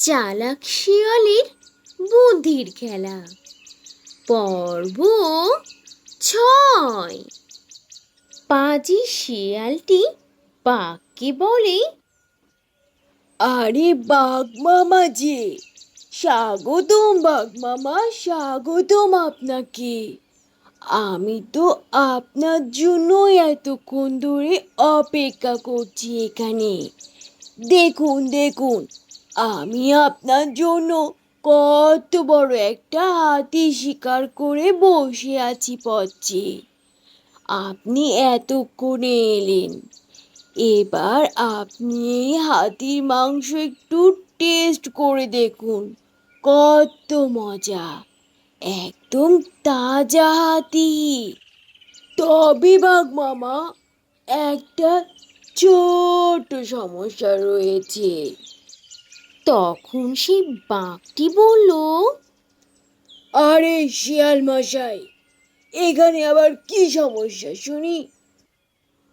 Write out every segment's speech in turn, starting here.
চালাক শিয়ালের বুদ্ধির খেলা। পর্ব ছয়। পাজি শিয়ালটি বাঘকে বলে, আরে বাঘ মামা যে, স্বাগতম বাঘ মামা, স্বাগতম আপনাকে। আমি তো আপনার জন্যই এতক্ষণ ধরে অপেক্ষা করছি এখানে। দেখুন দেখুন আমি আপনার জন্য কত বড় একটা হাতি শিকার করে বসে আছি পথে। আপনি এতক্ষণে এলেন। এবার আপনি এই হাতির মাংস একটু টেস্ট করে দেখুন। কত মজা। একদম তাজা হাতি। তবে বাঘ মামা, একটা ছোট সমস্যা রয়েছে। তখন সেই বাঘটি বলল আরে শিয়াল মশাই এখানে আবার কি সমস্যা শুনি?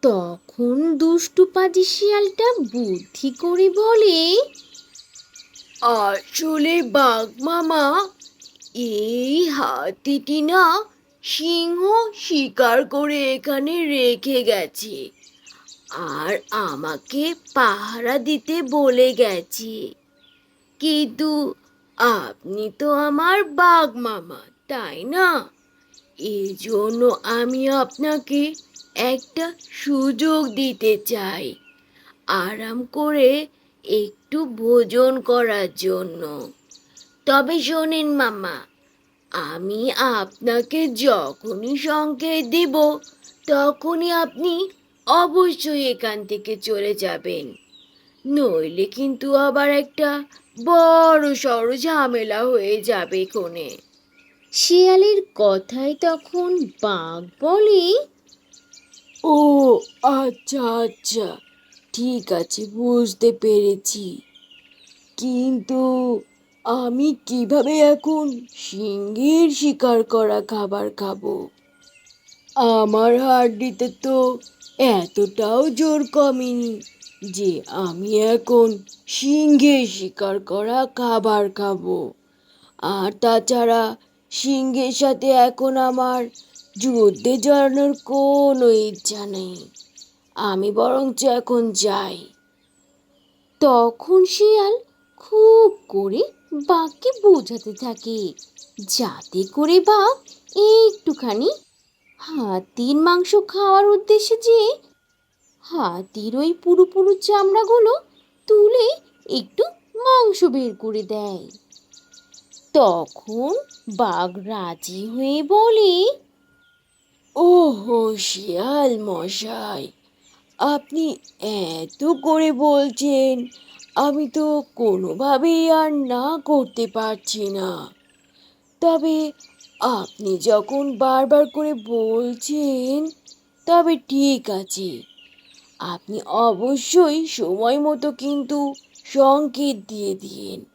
তখন দুষ্টু পাজি শিয়ালটা বুদ্ধি করে বলে আসলে বাঘ মামা এই হাতিটি না সিংহ শিকার করে এখানে রেখে গেছে আর আমাকে পাহারা দিতে বলে গেছে। কিন্তু আপনি তো আমার বাঘ মামা, তাই না? এই জন্য আমি আপনাকে একটা সুযোগ দিতে চাই। আরাম করে একটু ভোজন করার জন্য। তবে শোনেন মামা, আমি আপনাকে যখনই সংকেত দিব, তখনই আপনি অবশ্যই এখান থেকে চলে যাবেন। নইলে কিন্তু আবার একটা বড় সড় ঝামেলা হয়ে যাবে কোনে শিয়ালের কথায় তখন বাঘ বলে ও আচ্ছা আচ্ছা ঠিক আছে বুঝতে পেরেছি। কিন্তু আমি কীভাবে এখন সিংহের শিকার করা খাবার খাব? আমার হাড্ডিতে তো এতটাও জোর কমেনি। যে আমি এখন সিংহের শিকার করা খাবার খাব। আর তাছাড়া সিংহের সাথে এখন আমার যুদ্ধে জড়ানোর কোনো ইচ্ছা নেই। আমি বরঞ্চ এখন যাই। তখন শিয়াল খুব করে বাঘকে বোঝাতে থাকে, যাতে করে বাঘ একটুখানি হাতির মাংস খাওয়ার উদ্দেশ্যে যে হাতির ওই পুরো চামড়াগুলো তুলে একটু মাংস বের করে দেয়। তখন বাঘ রাজি হয়ে বলে, ওহো, শিয়াল মশাই, আপনি এত করে বলছেন, আমি তো কোনোভাবেই আর না করতে পারছি না। তবে আপনি যখন বারবার করে বলছেন, তবে ঠিক আছে আপনি অবশ্যই সময় মতো কিন্তু সংকেত দিয়ে দিন।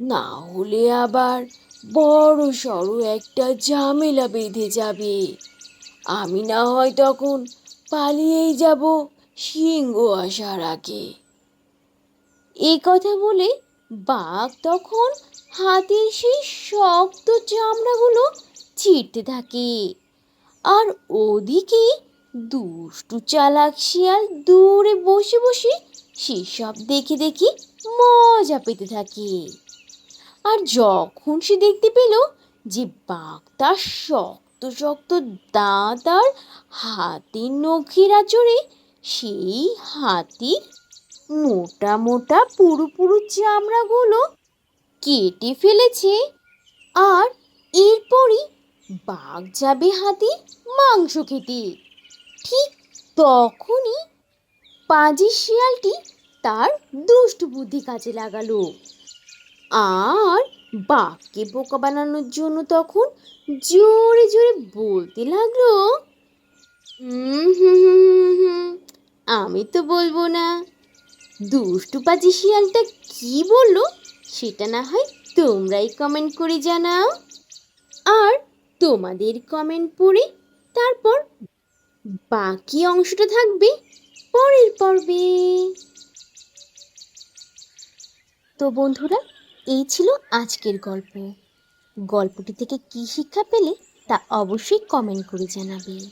না হলে আবার বড় সড়ো একটা ঝামেলা বেঁধে যাবে। আমি না হয় তখন পালিয়েই যাব সিংহ আসার আগে। এই কথা বলে বাঘ তখন হাতির সেই শক্ত চামড়াগুলো ছিঁড়তে থাকে। আর ওদিকে দুষ্টু চালাক শিয়াল দূরে বসে বসে সেসব দেখে দেখে মজা পেতে থাকে। আর যখন সে দেখতে পেল যে বাঘ তার শক্ত শক্ত দাঁত আর হাতের নখের আচরে সেই হাতির মোটা মোটা, পুরু পুরু চামড়াগুলো কেটে ফেলেছে আর এরপরই বাঘ যাবে হাতির মাংস খেতে। ঠিক তখনই পাজি শিয়ালটি তার দুষ্টু বুদ্ধি কাজে লাগালো। আর বাঘকে বোকা বানানোর জন্য তখন জোরে জোরে বলতে লাগল "হুম হুম হুম হুম হুম, আমি তো বলব না। দুষ্টু পাজি শিয়ালটা কি বলল সেটা না হয় তোমরাই কমেন্ট করে জানাও। আর তোমাদের কমেন্ট পড়ে তারপর বাকি অংশটা থাকবে পরের পর্বে। তো বন্ধুরা, এই ছিল আজকের গল্প। গল্পটি থেকে কী শিক্ষা পেলে তা অবশ্যই কমেন্ট করে জানাবে।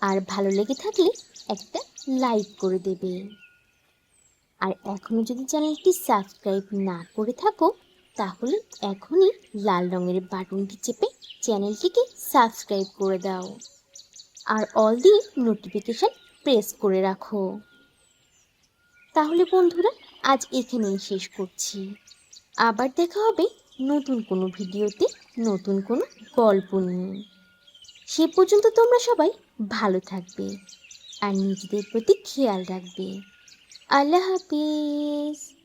আর ভালো লেগে থাকলে একটা লাইক করে দেবে। আর এখনও যদি চ্যানেলটি সাবস্ক্রাইব না করে থাকো, তাহলে এখনই লাল রঙের বাটনটি চেপে চ্যানেলটিকে সাবস্ক্রাইব করে দাও। আর অল দি নোটিফিকেশান প্রেস করে রাখো। তাহলে বন্ধুরা, আজ এখানেই শেষ করছি। আবার দেখা হবে নতুন কোনো ভিডিওতে, নতুন কোনো গল্প নিয়ে। সে পর্যন্ত তোমরা সবাই ভালো থাকবে আর নিজেদের প্রতি খেয়াল রাখবে। আল্লাহ হাফিজ।